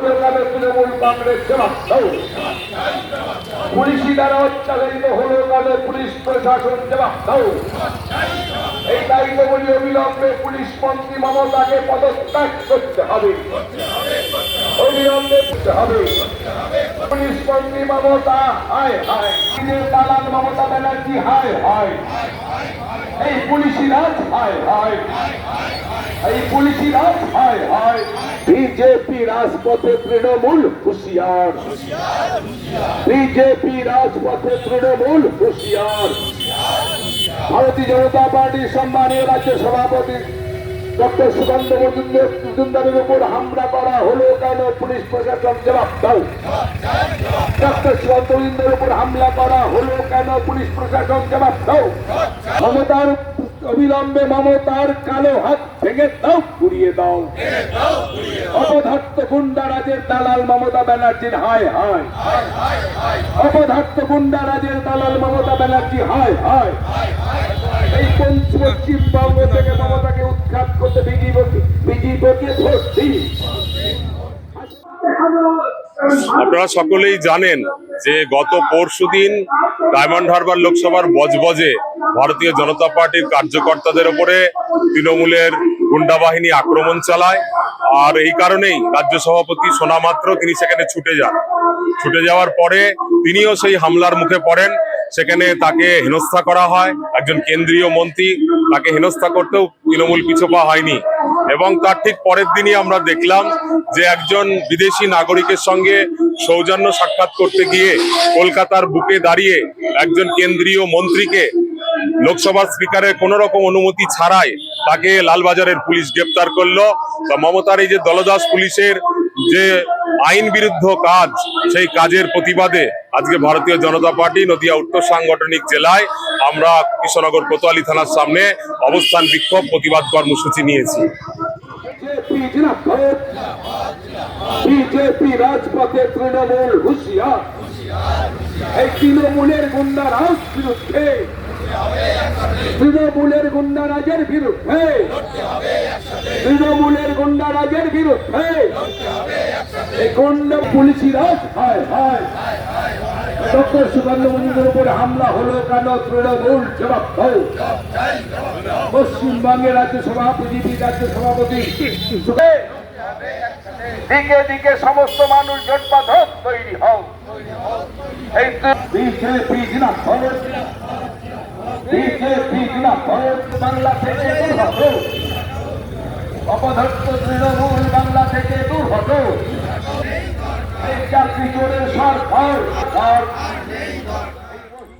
প্রকারে তৃণমূল কংগ্রেস জবাব দাও পুলিশি দ্বারা অত্যাচারিত হলো কালে পুলিশ প্রশাসন জবাব দাও এই দায়িত্বগুলি অবিলম্বে পুলিশ মন্ত্রী মমতাকে পদত্যাগ করতে হবে। বিজেপি রাজপথে তৃণমূল হুশিয়ার। বিজেপি রাজপথে তৃণমূল হুশিয়ার। ভারতীয় জনতা পার্টির সম্মানীয় রাজ্য সভাপতি ডক্টর সুকান্ত মজুমদার মজুমদারের উপর হামলা করা হলো কেন? পুলিশ প্রশাসন জবাব দাও। ডক্টর সুকান্ত মজুমদারের উপর হামলা করা হলো কেন? পুলিশ প্রশাসন জবাব দাও। মমতার অবিলম্বে মমতার কালো হাত ভেঙে দাও ঘুরিয়ে দাও। অপদার্থ গুন্ডারাজের দালাল মমতা ব্যানার্জির হায় হায়। অপদার্থ গুন্ডারাজের দালাল মমতা ব্যানার্জি হায় হায়। এই পশ্চিমবঙ্গ থেকে মমতাকে উৎখাত করতে বিজেপি বিজেপিকে ভোট দিন আপনারা সকলেই জানেন যে গত পরশুদিন ডায়মন্ড হারবার লোকসভার বজবজে ভারতীয় জনতা পার্টির কার্যকর্তাদের উপরে তৃণমূলের গুন্ডা বাহিনী আক্রমণ চালায়, আর এই কারণেই রাজ্য সভাপতি শোনা মাত্র তিনি সেখানে ছুটে যান। ছুটে যাওয়ার পরে তিনিও সেই হামলার মুখে পড়েন। সেখানে তাকে হেনস্থা করা হয়, একজন কেন্দ্রীয় মন্ত্রী তাকে হেনস্থা করতেও তৃণমূল পিছু পিছপা হয়নি। এবং তার ঠিক পরের দিনই আমরা দেখলাম যে একজন বিদেশি নাগরিকের সঙ্গে সৌজন্য সাক্ষাৎ করতে গিয়ে কলকাতার বুকে দাঁড়িয়ে একজন কেন্দ্রীয় মন্ত্রীকে লোকসভার স্পিকারের কোন রকম অনুমতি ছাড়াই তাকে লালবাজারের পুলিশ গ্রেপ্তার করল। তা মমতার এই যে দলদাস পুলিশের যে আইন বিরুদ্ধ কাজ, সেই কাজের প্রতিবাদে আজকে ভারতীয় জনতা পার্টি নদিয়া উত্তর সাংগঠনিক জেলায় আমরা কৃষ্ণনগর কোতোয়ালি থানার সামনে অবস্থান বিক্ষোভ প্রতিবাদ কর্মসূচি নিয়েছি। জিনাফত বিজেপি রাজপথে তৃণমূল হুশিয়ার। এই তৃণমূলের গুন্ডারাজ বিরুদ্ধে। তৃণমূলের গুন্ডারাজের বিরুদ্ধে। তৃণমূলের গুন্ডারাজের বিরুদ্ধে। গুন্ডা পুলিশি রাজ হয় হয়। ডক্টর সুকান্ত মজুমদার উপরে হামলা হলো কেন? তৃণমূল জবাব পশ্চিমবঙ্গের রাজ্য সভাপতি রাজ্য সভাপতি দিকে দিকে সমস্ত মানুষ তৈরি এই বিজেপি জিনাফত বিজেপি জিনাফত বাংলা থেকে বাংলা থেকে সরকার